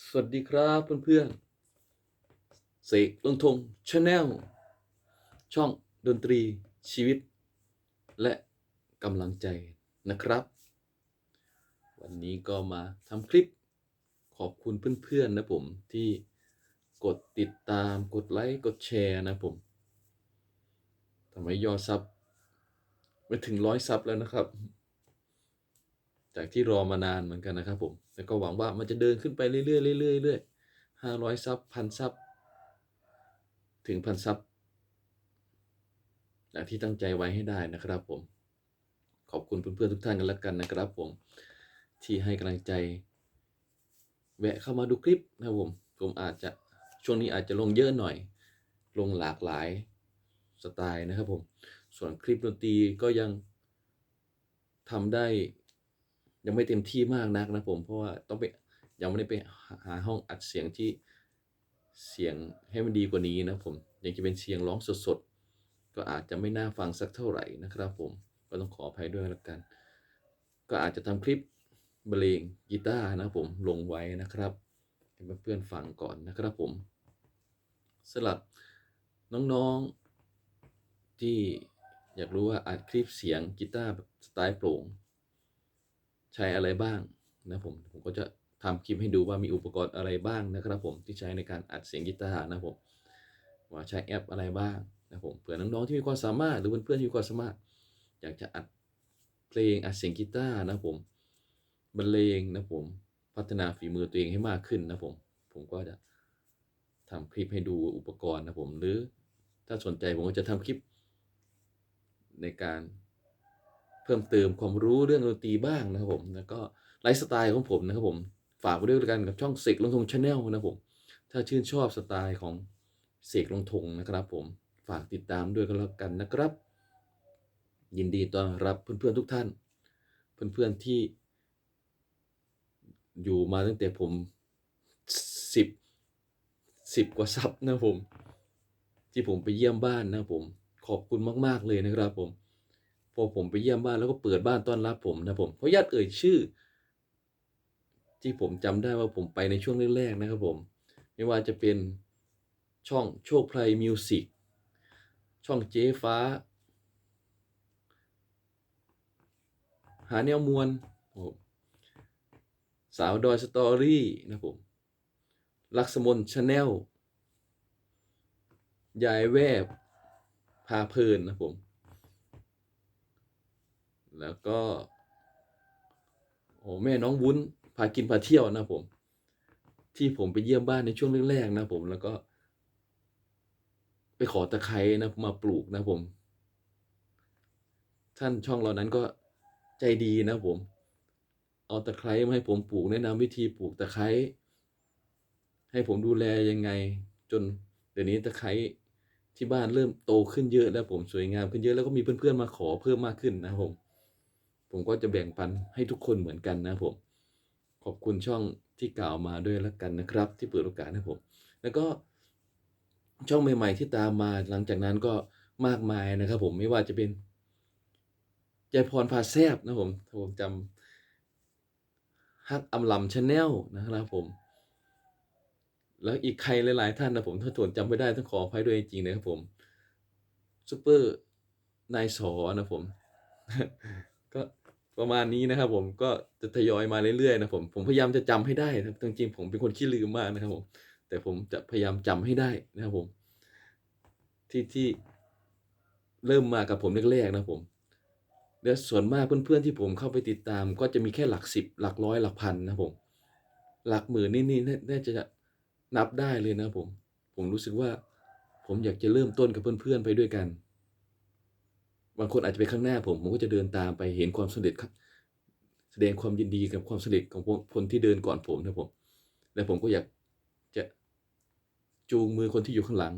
สวัสดีครับเพื่อนๆเสกลงทงชาแนลช่องดนตรีชีวิต และกำลังใจนะครับ วันนี้ก็มาทำคลิปขอบคุณเพื่อนๆนะผมที่กดติดตามกดไลค์กดแชร์นะผมทำให้ยอดซับไม่ถึงร้อยซับแล้วนะครับ จากที่รอมานานเหมือนกันนะครับผม แล้วก็หวังว่ามันจะเดินขึ้นไปเรื่อยๆเรื่อยๆเรื่อยห้าร้อยซับพันซับถึงพันซับอย่างที่ตั้งใจไว้ให้ได้นะครับผม ขอบคุณเพื่อนๆทุกท่านกันแล้วกันนะครับผม ที่ให้กำลังใจ แวะเข้ามาดูคลิปนะครับผม ผมอาจจะช่วงนี้อาจจะลงเยอะหน่อย ลงหลากหลายสไตล์นะครับผม ส่วนคลิปดนตรีก็ยังทำได้ ยังไม่เต็มที่มากนักนะผมเพราะว่าต้องไปยังไม่ได้ไปหาห้องอัดเสียงที่เสียงให้มันดีกว่านี้นะผมยังจะเป็นเสียงร้องสดๆ ก็อาจจะไม่น่าฟังสักเท่าไหร่นะครับผมก็ต้องขออภัยด้วยแล้วกัน ก็อาจจะทำคลิปบรรเลงกีตาร์นะผมลงไว้นะครับให้เพื่อนๆฟังก่อนนะครับผมสำหรับน้องๆที่อยากรู้ว่าอัดคลิปเสียงกีตาร์แบบสไตล์โปร่ง ใช้อะไรบ้างนะผมผมก็จะทำคลิปให้ดูว่ามีอุปกรณ์อะไรบ้างนะครับ ผมที่ใช้ในการอัดเสียงกีตาร์นะผมว่าใช้แอปอะไรบ้างนะผมเผื่อน้องๆที่มีความสามารถหรือเพื่อนๆที่มีความสามารถ อยากจะอัดเพลงอัดเสียงกีตาร์นะผมบรรเลงนะผมพัฒนาฝีมือตัวเองให้มากขึ้นนะผมผมก็จะทำคลิปให้ดูอุปกรณ์นะผมหรือถ้าสนใจผมก็จะทำคลิปในการ เพิ่มเติมความรู้เรื่องดนตรีบ้างนะครับผมแล้วก็ไลฟ์สไตล์ของผมนะครับผมฝากไว้ด้วยกันกับช่องเสกลงทงชาแนลนะครับผมถ้าชื่นชอบสไตล์ของเสกลงทงนะครับผมฝากติดตามด้วยกันแล้วกันนะครับ ยินดีต้อนรับเพื่อนๆทุกท่าน เพื่อนๆที่ อยู่มาตั้งแต่ผมสิบสิบกว่าซับนะครับผม ที่ผมไปเยี่ยมบ้านนะครับผม ขอบคุณมาก ๆ เลยนะครับผม พอผมไปเยี่ยมบ้านแล้วก็เปิดบ้านต้อนรับผมนะผมขออนุญาตเอ่ยชื่อ ที่ผมจำได้ว่าผมไปในช่วงแรกๆนะครับผม ไม่ว่าจะเป็นช่องโชคไพรมิวสิกช่องเจ๊ฟ้า หาแนวมวลผมสาวดอยสตอรี่นะผม ลักษมนชาแนลยายแวบพาเพลินนะผม แล้วก็ โอ้แม่น้องวุ้นพากินพาเที่ยวนะผม ที่ผมไปเยี่ยมบ้านในช่วงแรกๆนะผมแล้วก็ ไปขอตะไคร้นะมาปลูกนะผม ท่านช่องเรานั้นก็ใจดีนะผม เอาตะไคร้มาให้ผมปลูกแนะนำวิธีปลูกตะไคร้ให้ผมดูแลยังไง จนเดี๋ยวนี้ตะไคร้ที่บ้านเริ่มโตขึ้นเยอะแล้วผมสวยงามขึ้นเยอะแล้วก็มีเพื่อนๆมาขอเพิ่มมากขึ้นนะผม ผมก็จะแบ่งปันให้ทุกคนเหมือนกันนะผม ขอบคุณช่องที่กล่าวมาด้วยแล้วกันนะครับ ที่เปิดโอกาสให้ผม แล้วก็ช่องใหม่ ๆ ที่ตามมาหลังจากนั้นก็มากมายนะครับ ผมไม่ว่าจะเป็นยายพรพาแซบนะผมถ้าผมจำฮักอำลำชาแนลนะครับผม แล้วอีกใครหลาย ๆ ท่านนะผมถ้าถวนจำไม่ได้ต้องขออภัยด้วยจริงๆนะครับผมซูเปอร์นายสอนะผม ก็ ประมาณนี้นะครับ ผมก็จะทยอยมาเรื่อยๆนะผมผมพยายามจะจำให้ได้นะครับจริงๆผมเป็นคนขี้ลืมมากนะครับ ผม แต่ผมจะพยายามจำให้ได้นะครับผม ที่ที่เริ่มมากับผมแรกๆนะผมและส่วนมากเพื่อนๆที่ผมเข้าไปติดตาม ก็จะมีแค่หลักสิบหลักร้อยหลักพันนะผม หลักหมื่นนี่นี่น่าจะนับได้เลยนะผม ผมรู้สึกว่า ผมอยากจะเริ่มต้นกับเพื่อนๆไปด้วยกัน บางคนอาจจะไปข้างหน้าผมผมก็จะเดินตามไปเห็นความสำเร็จครับ แสดงความยินดีกับความสำเร็จของคนที่เดินก่อนผมนะผม และผมก็อยากจะจูงมือคนที่อยู่ข้างหลัง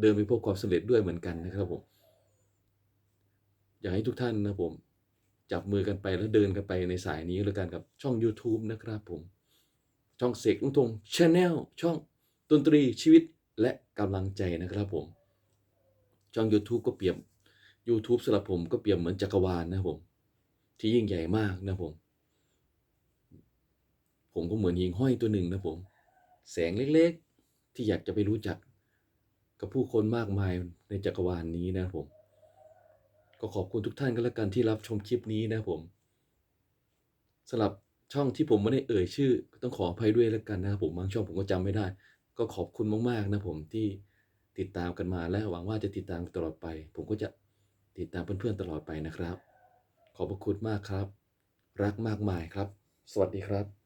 เดินไปพบความสำเร็จด้วยเหมือนกันนะครับผมอยากให้ทุกท่านนะผม จับมือกันไปแล้วเดินกันไปในสายนี้แล้วกันกับช่อง YouTube นะครับผม ช่องเสกลุงทงชาแนลช่องดนตรีชีวิตและกำลังใจนะครับผม ช่อง YouTube ก็เปรียบ YouTube สำหรับผมก็เปรียบเหมือนจักรวาลนะครับผม ที่ยิ่งใหญ่มากนะผม ผมก็เหมือนหิงห้อยตัวหนึ่งนะผม แสงเล็กๆ ที่อยากจะไปรู้จัก กับผู้คนมากมายในจักรวาลนนี้นะครับผม ก็ขอบคุณทุกท่านกันแล้วกันที่รับชมคลิปนี้นะครับผมสำหรับช่องที่ผมไม่ได้เอ่ยชื่อ ก็ต้องขออภัยด้วยแล้วกันนะครับผมบางช่องผมก็จำไม่ได้ ก็ขอบคุณมากๆนะผมที่ติดตามกันมาและหวังว่าจะติดตามตลอดไป ผมก็จะ ติดตามเพื่อนๆตลอดไปนะครับ ขอบพระคุณมากครับ รักมากมายครับ สวัสดีครับ